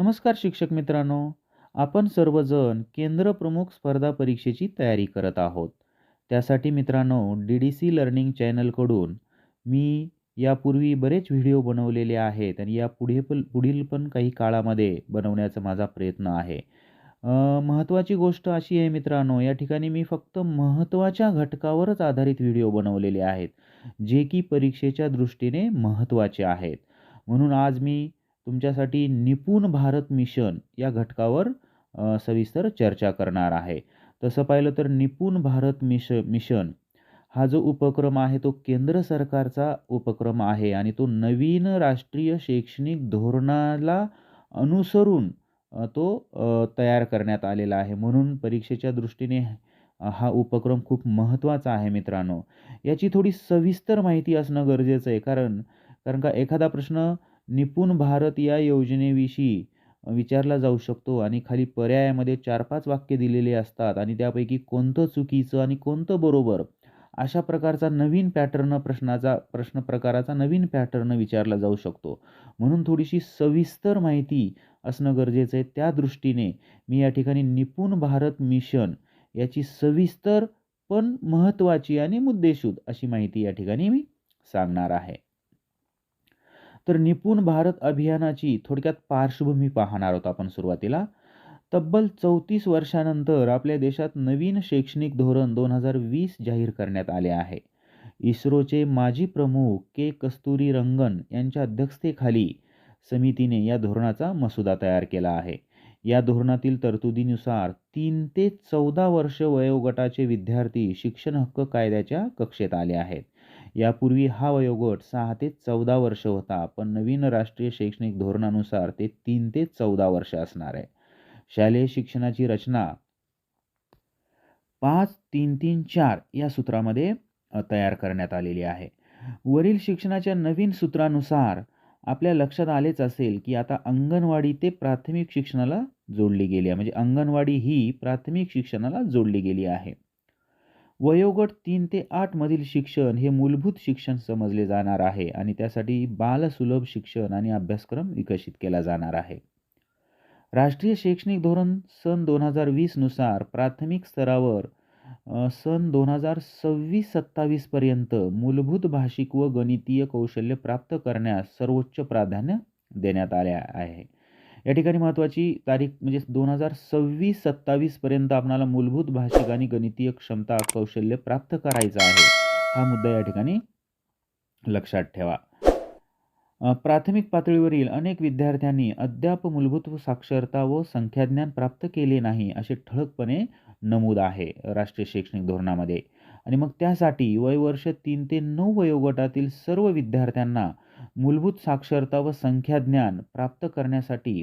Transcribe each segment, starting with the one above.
नमस्कार शिक्षक मित्रांनो. आपण सर्वजण केंद्र प्रमुख स्पर्धा परीक्षेची तयारी करत आहोत. त्यासाठी मित्रांनो डी डी सी लर्निंग चॅनलकडून मी यापूर्वी बरेच व्हिडिओ बनवलेले आहेत आणि या पुढे पण पुढील पण काही काळामध्ये बनवण्याचा माझा प्रयत्न आहे. महत्त्वाची गोष्ट अशी आहे मित्रांनो या ठिकाणी मी फक्त महत्त्वाच्या घटकावरच आधारित व्हिडिओ बनवलेले आहेत जे की परीक्षेच्या दृष्टीने महत्त्वाचे आहेत. म्हणून आज मी तुमच्यासाठी निपुण भारत मिशन या घटकावर सविस्तर चर्चा करणार आहे. तसं पाहिलं तर निपुण भारत मिश मिशन हा जो उपक्रम आहे तो केंद्र सरकारचा उपक्रम आहे आणि तो नवीन राष्ट्रीय शैक्षणिक धोरणाला अनुसरून तो तयार करण्यात आलेला आहे. म्हणून परीक्षेच्या दृष्टीने हा उपक्रम खूप महत्त्वाचा आहे मित्रांनो. याची थोडी सविस्तर माहिती असणं गरजेचं आहे. कारण कारण का एखादा प्रश्न निपुण भारत या योजनेविषयी विचारला जाऊ शकतो आणि खाली पर्यायामध्ये चार पाच वाक्य दिलेले असतात आणि त्यापैकी कोणतं चुकीचं आणि कोणतं बरोबर अशा प्रकारचा नवीन पॅटर्न प्रश्नाचा प्रश्न प्रकाराचा नवीन पॅटर्न विचारला जाऊ शकतो. म्हणून थोडीशी सविस्तर माहिती असणं गरजेचं आहे. त्या दृष्टीने मी या ठिकाणी निपुण भारत मिशन याची सविस्तर पण महत्त्वाची आणि मुद्देशूद अशी माहिती या ठिकाणी मी सांगणार आहे. तर निपुण भारत अभियानाची थोडक्यात पार्श्वभूमी पाहणार आहोत आपण सुरुवातीला. तब्बल चौतीस वर्षानंतर आपल्या देशात नवीन शैक्षणिक धोरण दोन हजार वीस जाहीर करण्यात आले आहे. इस्रोचे माजी प्रमुख के. कस्तुरी रंगन यांच्या अध्यक्षतेखाली समितीने या धोरणाचा मसुदा तयार केला आहे. या धोरणातील तरतुदीनुसार तीन ते चौदा वर्ष वयोगटाचे विद्यार्थी शिक्षण हक्क कायद्याच्या कक्षेत आले आहेत. यापूर्वी हा वयोगट सहा ते चौदा वर्ष होता. पण नवीन राष्ट्रीय शैक्षणिक धोरणानुसार ते तीन ते चौदा वर्ष असणार आहे. शालेय शिक्षणाची रचना पाच तीन तीन चार या सूत्रामध्ये तयार करण्यात आलेली आहे. वरील शिक्षणाच्या नवीन सूत्रानुसार आपल्या लक्षात आलेच असेल की आता अंगणवाडी ते प्राथमिक शिक्षणाला जोडली गेली आहे. म्हणजे अंगणवाडी ही प्राथमिक शिक्षणाला जोडली गेली आहे. वयोगट तीन ते आठमधील शिक्षण हे मूलभूत शिक्षण समजले जाणार आहे आणि त्यासाठी बालसुलभ शिक्षण आणि अभ्यासक्रम विकसित केला जाणार आहे. राष्ट्रीय शैक्षणिक धोरण सन दोन हजार वीसनुसार प्राथमिक स्तरावर सन दोन हजार सव्वीस सत्तावीसपर्यंत मूलभूत भाषिक व गणितीय कौशल्य प्राप्त करण्यास सर्वोच्च प्राधान्य देण्यात आले आहे. या ठिकाणी महत्त्वाची तारीख म्हणजे दोन हजार सव्वीस सत्तावीसपर्यंत आपणाला मूलभूत भाषिक आणि गणितीय क्षमता कौशल्य प्राप्त करायचं आहे. हा मुद्दा या ठिकाणी लक्षात ठेवा. प्राथमिक पातळीवरील अनेक विद्यार्थ्यांनी अद्याप मूलभूत साक्षरता व संख्याज्ञान प्राप्त केले नाही असे ठळकपणे नमूद आहे राष्ट्रीय शैक्षणिक धोरणामध्ये. आणि मग त्यासाठी वयवर्ष तीन ते नऊ वयोगटातील सर्व विद्यार्थ्यांना मूलभूत साक्षरता व संख्याज्ञान प्राप्त करण्यासाठी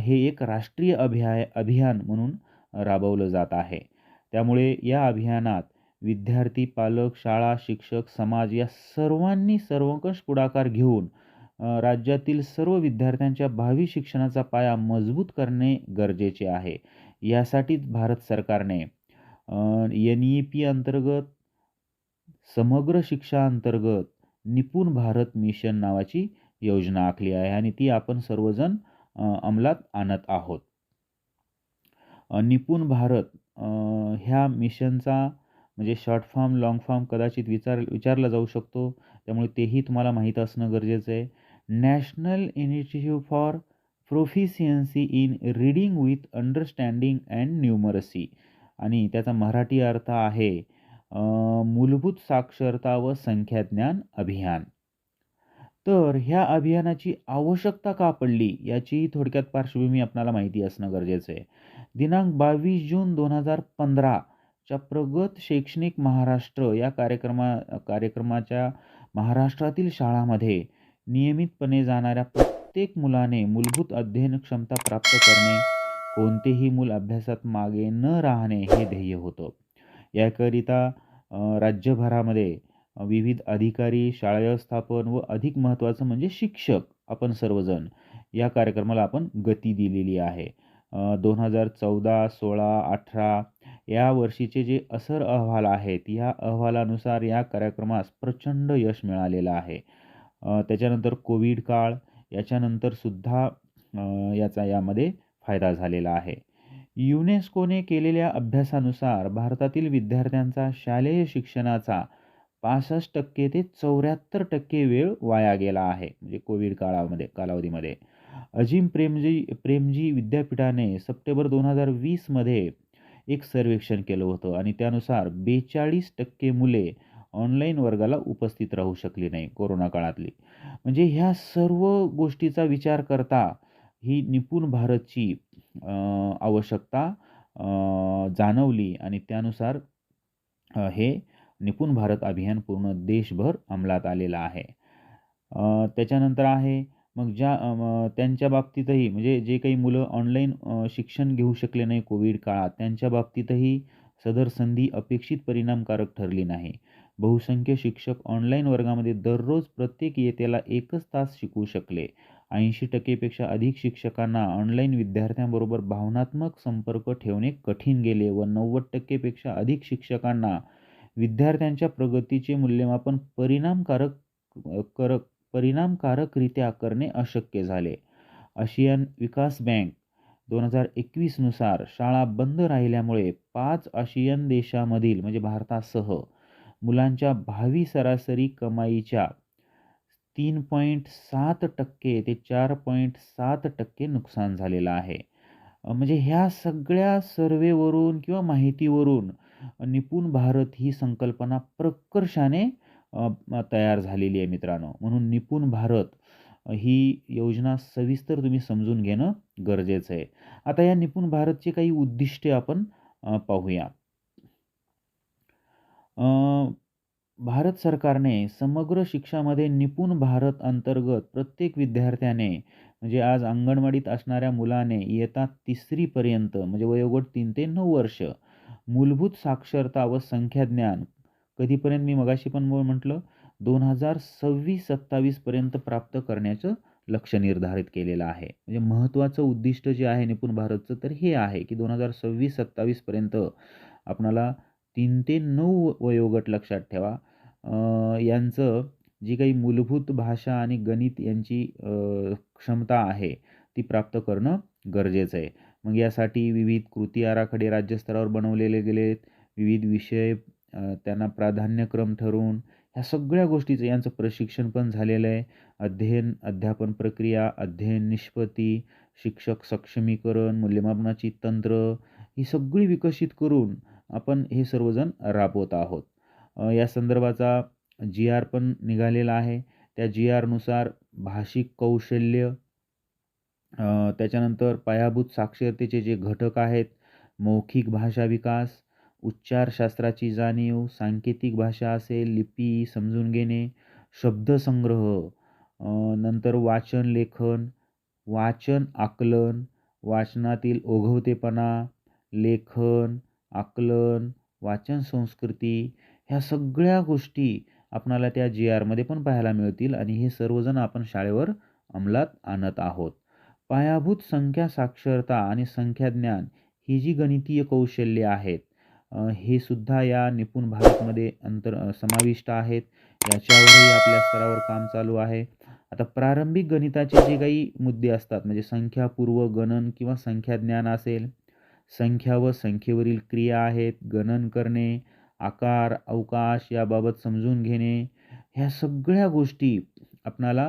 हे एक राष्ट्रीय अभिया अभियान म्हणून राबवलं जात आहे. त्यामुळे या अभियानात विद्यार्थी पालक शाळा शिक्षक समाज या सर्वांनी सर्वंकष पुढाकार घेऊन राज्यातील सर्व विद्यार्थ्यांच्या भावी शिक्षणाचा पाया मजबूत करणे गरजेचे आहे. यासाठीच भारत सरकारने एन ई पी अंतर्गत समग्र शिक्षा अंतर्गत निपुण भारत मिशन नावाची योजना आखली आहे आणि ती आपण सर्वजण अंमलात आणत आहोत. निपुण भारत ह्या मिशनचा म्हणजे शॉर्ट फॉर्म लाँग फॉर्म कदाचित विचार विचारला जाऊ शकतो. त्यामुळे तेही तुम्हाला माहीत असणं गरजेचं आहे. National initiative for proficiency in reading with understanding and numeracy आणि त्याचा मराठी अर्थ आहे मूलभूत साक्षरता व संख्याज्ञान अभियान. तर ह्या अभियानाची आवश्यकता का पडली? याची थोडक्यात पार्श्वभूमी आपणाला माहिती असणं गरजेचं आहे. दिनांक बावीस जून दोन हजार पंधराच्या प्रगत शैक्षणिक महाराष्ट्र या कार्यक्रमा कार्यक्रमाच्या महाराष्ट्रातील शाळामध्ये नियमितपणे जाणाऱ्या प्रत्येक मुलाने मूलभूत अध्ययन क्षमता प्राप्त करणे कोणतेही मूल अभ्यासात मागे न राहणे हे ध्येय होतं. याकरिता राज्यभरामध्ये विविध अधिकारी शाळा व्यवस्थापन व अधिक महत्त्वाचं म्हणजे शिक्षक आपण सर्वजण या कार्यक्रमाला आपण गती दिलेली आहे. दोन हजार चौदा सोळा अठरा या वर्षीचे जे असर अहवाल आहेत या अहवालानुसार या कार्यक्रमास प्रचंड यश मिळालेलं आहे. त्याच्यानंतर कोविड काळ याच्यानंतर सुद्धा याचा यामध्ये फायदा झालेला आहे. युनेस्कोने केलेल्या अभ्यासानुसार भारतातील विद्यार्थ्यांचा शालेय शिक्षणाचा पासष्ट टक्के ते चौऱ्याहत्तर टक्के वेळ वाया गेला आहे म्हणजे कोविड काळामध्ये कालावधीमध्ये. अजिम प्रेमजी प्रेमजी विद्यापीठाने सप्टेंबर दोन हजार वीसमध्ये एक सर्वेक्षण केलं होतं आणि त्यानुसार बेचाळीस टक्के मुले ऑनलाईन वर्गाला उपस्थित राहू शकली नाही कोरोना काळातली. म्हणजे ह्या सर्व गोष्टीचा विचार करता ही निपुण भारतची आवश्यकता जाणवली आणि त्यानुसार हे निपुण भारत अभियान पूर्ण देशभर अंमलात आलेलं आहे. त्याच्यानंतर आहे मग ज्या त्यांच्या बाबतीतही म्हणजे जे काही मुलं ऑनलाईन शिक्षण घेऊ शकले नाही कोविड काळात त्यांच्या बाबतीतही सदर संधी अपेक्षित परिणामकारक ठरली नाही. बहुसंख्य शिक्षक ऑनलाईन वर्गामध्ये दररोज प्रत्येक येतेला एकच तास शिकवू शकले. ऐंशी टक्केपेक्षा अधिक शिक्षकांना ऑनलाईन विद्यार्थ्यांबरोबर भावनात्मक संपर्क ठेवणे कठीण गेले व नव्वद टक्केपेक्षा अधिक शिक्षकांना विद्यार्थ्यांच्या प्रगतीचे मूल्यमापन परिणामकारक करक परिणामकारकरित्या करणे अशक्य झाले. आशियन विकास बँक दोन हजार एकवीसनुसार शाळा बंद राहिल्यामुळे पाच आशियन देशामधील म्हणजे भारतासह मुलांच्या भावी सरासरी कमाईच्या तीन पॉईंट सात टक्के ते चार पॉईंट सात टक्के नुकसान झालेलं आहे. म्हणजे ह्या सगळ्या सर्वेवरून किंवा माहितीवरून निपुण भारत ही संकल्पना प्रकर्षाने तयार झालेली आहे मित्रांनो. म्हणून निपुण भारत ही योजना सविस्तर तुम्ही समजून घेणं गरजेचं आहे. आता या निपुण भारतचे काही उद्दिष्टे आपण पाहूया. भारत सरकारने समग्र शिक्षामध्ये निपुण भारत अंतर्गत प्रत्येक विद्यार्थ्याने म्हणजे आज अंगणवाडीत असणाऱ्या मुलाने इयत्ता तिसरीपर्यंत म्हणजे वयोगट तीन ते नऊ वर्ष मूलभूत साक्षरता व संख्याज्ञान कधीपर्यंत मी मगाशी पण म्हटलं दोन हजार सव्वीस सत्तावीसपर्यंत प्राप्त करण्याचं लक्ष निर्धारित केलेलं आहे. म्हणजे महत्त्वाचं उद्दिष्ट जे आहे निपुण भारतचं तर हे आहे की दोन हजार सव्वीस सत्तावीसपर्यंत आपणाला तीन ते नऊ वयोगट लक्षात ठेवा. यांचं जी काही मूलभूत भाषा आणि गणित यांची क्षमता आहे ती प्राप्त करणं गरजेचं आहे. मग यासाठी विविध कृती आराखडे राज्यस्तरावर बनवलेले गेलेत. विविध विषय त्यांना प्राधान्यक्रम ठरवून ह्या सगळ्या गोष्टीचं यांचं प्रशिक्षण पण झालेलं आहे. अध्ययन अध्यापन प्रक्रिया अध्ययन निष्पत्ती शिक्षक सक्षमीकरण मूल्यमापनाची तंत्र ही सगळी विकसित करून आपण हे सर्वजण राबवत आहोत. या संदर्भाचा जी आर पण निघालेला आहे. त्या जी आरनुसार भाषिक कौशल्य त्याच्यानंतर पायाभूत साक्षरतेचे जे घटक आहेत मौखिक भाषा विकास उच्चारशास्त्राची जाणीव सांकेतिक भाषा असेल लिपी समजून घेणे शब्दसंग्रह नंतर वाचन लेखन वाचन आकलन वाचनातील ओघवतेपणा लेखन आकलन वाचन संस्कृती ह्या सगळ्या गोष्टी आपणाला त्या जी आरमध्ये पण पाहायला मिळतील आणि हे सर्वजण आपण शाळेवर अंमलात आणत आहोत. पायाभूत संख्या साक्षरता आणि संख्याज्ञान ही जी गणितीय कौशल्ये आहेत हे सुद्धा या निपुण भारतमध्ये अंतर समाविष्ट आहेत. याच्यावरही आपल्या स्तरावर काम चालू आहे. आता प्रारंभिक गणिताचे जे काही मुद्दे असतात म्हणजे संख्यापूर्व गणन किंवा संख्याज्ञान असेल संख्या व संख्येवरील क्रिया आहेत. गणन करणे आकार अवकाश याबाबत समजून घेणे ह्या सगळ्या गोष्टी आपणाला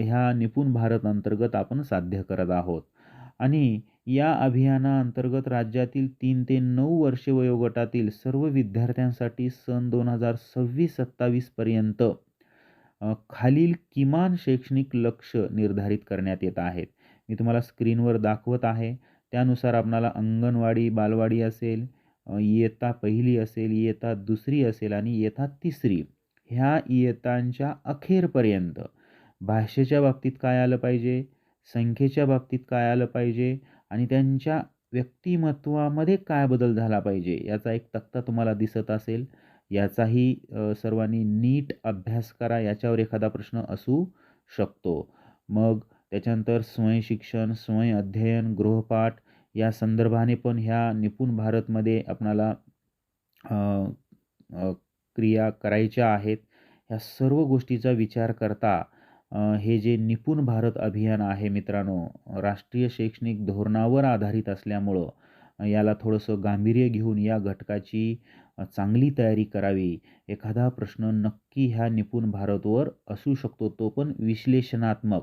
ह्या निपुण भारत अंतर्गत आपण साध्य करत आहोत. आणि या अभियानाअंतर्गत राज्यातील तीन ते नऊ वर्षे वयोगटातील सर्व विद्यार्थ्यांसाठी सन दोन हजार सव्वीस सत्तावीसपर्यंत खालील किमान शैक्षणिक लक्ष निर्धारित करण्यात येत आहेत. मी तुम्हाला स्क्रीनवर दाखवत आहे. त्यानुसार आपणाला अंगणवाडी बालवाडी असेल इयत्ता पहिली असेल इयत्ता दुसरी असेल आणि इयत्ता तिसरी ह्या इयत्तांच्या अखेरपर्यंत भाषेच्या बाबतीत काय आलं पाहिजे? संख्येच्या बाबतीत काय आलं पाहिजे? आणि त्यांच्या व्यक्तिमत्वामध्ये काय बदल झाला पाहिजे? याचा एक तक्ता तुम्हाला दिसत असेल. याचाही सर्वांनी नीट अभ्यास करा. याच्यावर एखादा प्रश्न असू शकतो. मग त्याच्यानंतर स्वयं शिक्षण स्वयं अध्ययन गृहपाठ या संदर्भाने पण ह्या निपुण भारतमध्ये आपणाला क्रिया करायच्या आहेत. ह्या सर्व गोष्टीचा विचार करता हे जे निपुण भारत अभियान आहे मित्रांनो राष्ट्रीय शैक्षणिक धोरणावर आधारित असल्यामुळं याला थोडंसं गांभीर्य घेऊन या घटकाची चांगली तयारी करावी. एखादा प्रश्न नक्की ह्या निपुण भारतवर असू शकतो तो पण विश्लेषणात्मक.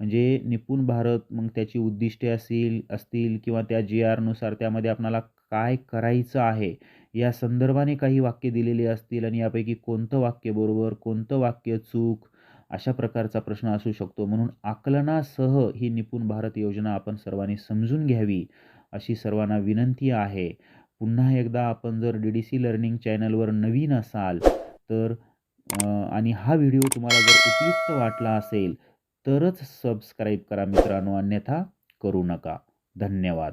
म्हणजे निपुण भारत मग त्याची उद्दिष्टे असतील असतील किंवा त्या जी आरनुसार त्यामध्ये आपणाला काय करायचं आहे या संदर्भाने काही वाक्य दिलेली असतील आणि यापैकी कोणतं वाक्य बरोबर कोणतं वाक्य चूक अशा प्रकारचा प्रश्न असू शकतो. म्हणून आकलनासह ही निपुण भारत योजना आपण सर्वांनी समजून घ्यावी अशी सर्वांना विनंती आहे. पुन्हा एकदा आपण जर डी डी सी लर्निंग चॅनलवर नवीन असाल तर आणि हा व्हिडिओ तुम्हाला जर उपयुक्त वाटला असेल तरच सबस्क्राईब करा मित्रांनो अन्यथा करू नका. धन्यवाद.